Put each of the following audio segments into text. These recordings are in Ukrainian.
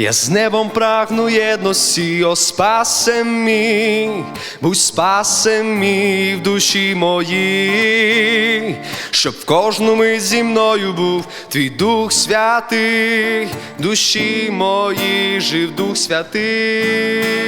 Я з небом прагну єдності, о спасе мій, будь спасем мій в душі моїй, щоб в кожну мить зі мною був твій Дух Святий, душі моїй жив Дух Святий.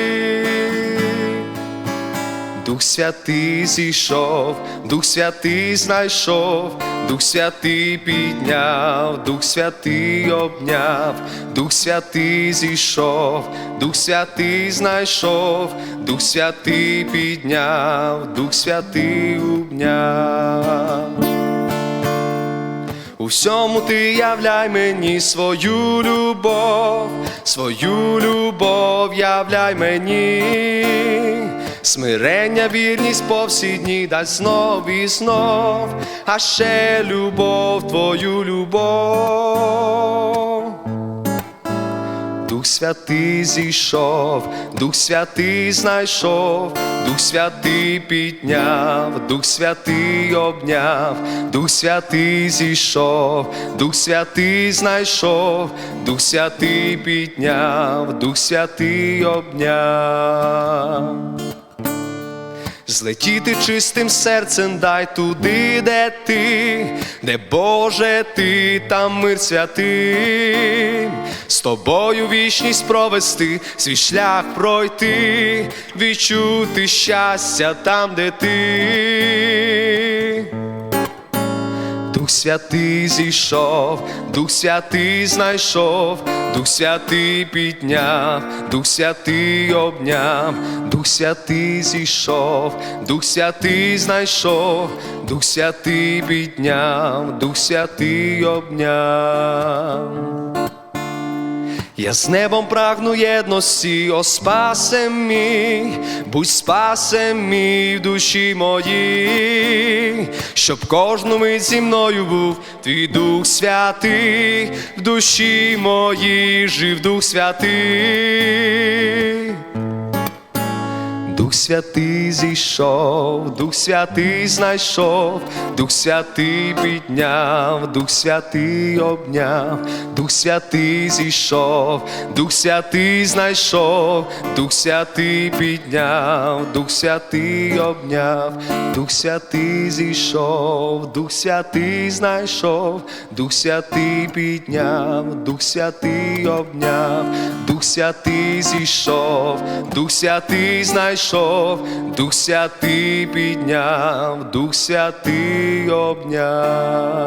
Дух Святий зійшов, Дух Святий знайшов, Дух Святий підняв, Дух Святий обняв, Дух Святий зійшов, Дух Святий знайшов, Дух Святий підняв, Дух Святий обняв. У всьому ти являй мені свою любов, свою любов являй мені, смирення, вірність по всі дні дай знов і знов, а ще любов, твою любов. Дух Святий зійшов, Дух Святий знайшов, Дух Святий підняв, Дух Святий обняв, Дух Святий зійшов, Дух Святий знайшов, Дух Святий підняв, Дух Святий обняв. Злетіти чистим серцем дай туди, де ти, де Боже ти, там мир святий, з тобою вічність провести, свій шлях пройти, відчути щастя там, де ти. Дух Святий зійшов, Дух Святий знайшов, Дух Святий підняв, Дух Святий обняв, Дух Святий зійшов, Дух Святий знайшов, Дух Святий підняв, Дух Святий обняв. Я з небом прагну єдності, о спасе мій, будь спасем мій в душі моїй, щоб кожну мить зі мною був твій Дух Святий, в душі моїй жив Дух Святий. Дух Святий зійшов, Дух Святий знайшов, Дух Святий підняв, Дух Святий обняв, Дух Святий зійшов, Дух Святий знайшов, Дух Святий підняв, Дух Святий обняв, Дух Святий зійшов, Дух Святий знайшов, Дух Святий підняв, Дух Святий обняв, Дух Святий зійшов, Дух Святий знайшов, Дух Святий підняв, Дух Святий обняв.